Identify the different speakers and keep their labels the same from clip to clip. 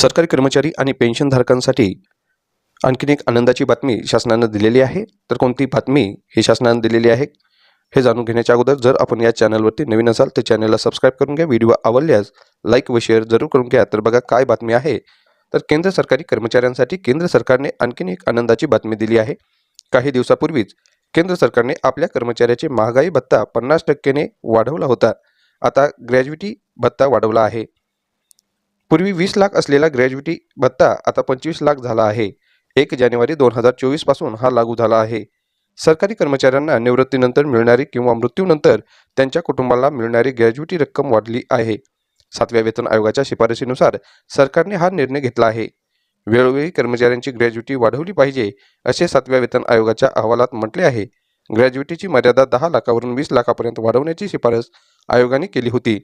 Speaker 1: सरकारी कर्मचारी आणि पेन्शनधारकांसाठी आणखीन एक आनंदाची बातमी शासनानं दिलेली आहे. तर कोणती बातमी ही शासनानं दिलेली आहे हे जाणून घेण्याच्या अगोदर जर आपण या चॅनलवरती नवीन असाल तर चॅनलला सबस्क्राईब करून घ्या व्हिडिओ आवडल्यास लाईक व शेअर जरूर करून घ्या. तर बघा काय बातमी आहे. तर केंद्र सरकारी कर्मचाऱ्यांसाठी केंद्र सरकारने आणखीन एक आनंदाची बातमी दिली आहे. काही दिवसापूर्वीच केंद्र सरकारने आपल्या कर्मचाऱ्याचे महागाई भत्ता पन्नास टक्क्याने वाढवला होता. आता ग्रॅज्युटी भत्ता वाढवला आहे. पूर्वी वीस लाख असलेला ग्रॅज्युटी भत्ता आता पंचवीस लाख झाला आहे. एक जानेवारी दोन हजार चोवीसपासून हा लागू झाला आहे. सरकारी कर्मचाऱ्यांना निवृत्तीनंतर मिळणारी किंवा मृत्यूनंतर त्यांच्या कुटुंबाला मिळणारी ग्रॅज्युटी रक्कम वाढली आहे. सातव्या वेतन आयोगाच्या शिफारशीनुसार सरकारने हा निर्णय घेतला आहे. वेळोवेळी कर्मचाऱ्यांची ग्रॅज्युटी वाढवली पाहिजे असे सातव्या वेतन आयोगाच्या अहवालात म्हटले आहे. ग्रॅज्युटीची मर्यादा दहा लाखावरून वीस लाखापर्यंत वाढवण्याची शिफारस आयोगाने केली होती.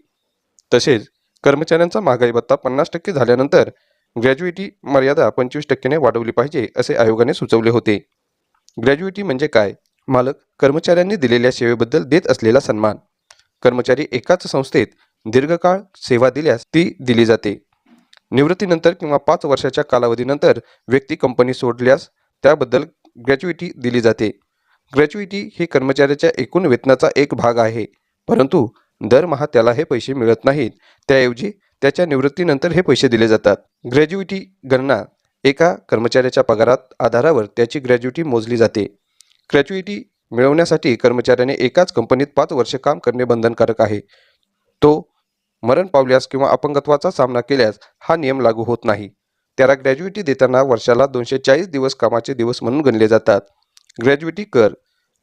Speaker 1: तसेच कर्मचाऱ्यांचा महागाई भत्ता पन्नास टक्के झाल्यानंतर ग्रॅज्युएटी मर्यादा पंचवीस टक्क्याने वाढवली पाहिजे असे आयोगाने सुचवले होते. ग्रॅज्युएटी म्हणजे काय? मालक कर्मचाऱ्यांनी दिलेल्या सेवेबद्दल देत असलेला सन्मान. कर्मचारी एकाच संस्थेत दीर्घकाळ सेवा दिल्यास ती दिली जाते. निवृत्तीनंतर किंवा पाच वर्षाच्या कालावधीनंतर व्यक्ती कंपनी सोडल्यास त्याबद्दल ग्रॅज्युएटी दिली जाते. ग्रॅज्युएटी ही कर्मचाऱ्याच्या एकूण वेतनाचा एक भाग आहे परंतु दरमहा त्याला हे पैसे मिळत नाहीत. त्याऐवजी त्याच्या निवृत्तीनंतर हे पैसे दिले जातात. ग्रॅज्युएटी गणना एका कर्मचाऱ्याच्या पगारात आधारावर त्याची ग्रॅज्युटी मोजली जाते. ग्रॅज्युएटी मिळवण्यासाठी कर्मचाऱ्याने एकाच कंपनीत पाच वर्षे काम करणे बंधनकारक आहे. तो मरण पावल्यास किंवा अपंगत्वाचा सामना केल्यास हा नियम लागू होत नाही. त्याला ग्रॅज्युएटी देताना वर्षाला दोनशे चाळीस दिवस कामाचे दिवस म्हणून गणले जातात. ग्रॅज्युएटी कर.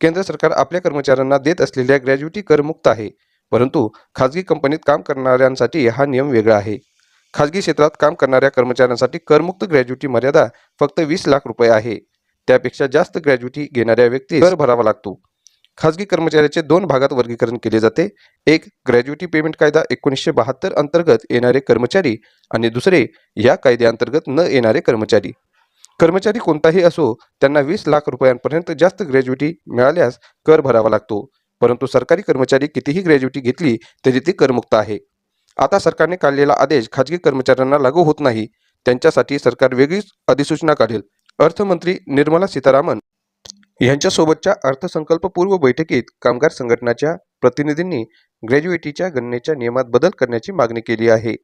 Speaker 1: केंद्र सरकार आपल्या कर्मचाऱ्यांना देत असलेल्या ग्रॅज्युएटी कर मुक्त आहे. परंतु खाजगी कंपनीत काम करणाऱ्यांसाठी हा नियम वेगळा आहे. खाजगी क्षेत्रात काम करणाऱ्या कर्मचाऱ्यांसाठी करमुक्त ग्रॅज्युटी मर्यादा फक्त वीस लाख रुपये आहे. त्यापेक्षा जास्त ग्रॅज्युटी घेणाऱ्या व्यक्ती कर भरावा लागतो. खाजगी कर्मचाऱ्याचे दोन भागात वर्गीकरण केले जाते. एक ग्रॅज्युटी पेमेंट कायदा एकोणीसशे बहात्तर अंतर्गत येणारे कर्मचारी आणि दुसरे या कायद्याअंतर्गत न येणारे कर्मचारी. कर्मचारी कोणताही असो त्यांना वीस लाख रुपयांपर्यंत जास्त ग्रॅज्युटी मिळाल्यास कर भरावा लागतो. परंतु सरकारी कर्मचारी कितीही ग्रॅज्युटी घेतली तरी ती करमुक्त आहे. आता सरकारने काढलेला आदेश खाजगी कर्मचाऱ्यांना लागू होत नाही. त्यांच्यासाठी सरकार वेगळीच अधिसूचना काढेल. अर्थमंत्री निर्मला सीतारामन यांच्यासोबतच्या अर्थसंकल्पपूर्व बैठकीत कामगार संघटनाच्या प्रतिनिधींनी ग्रॅज्युएटीच्या गणनेच्या नियमात बदल करण्याची मागणी केली आहे.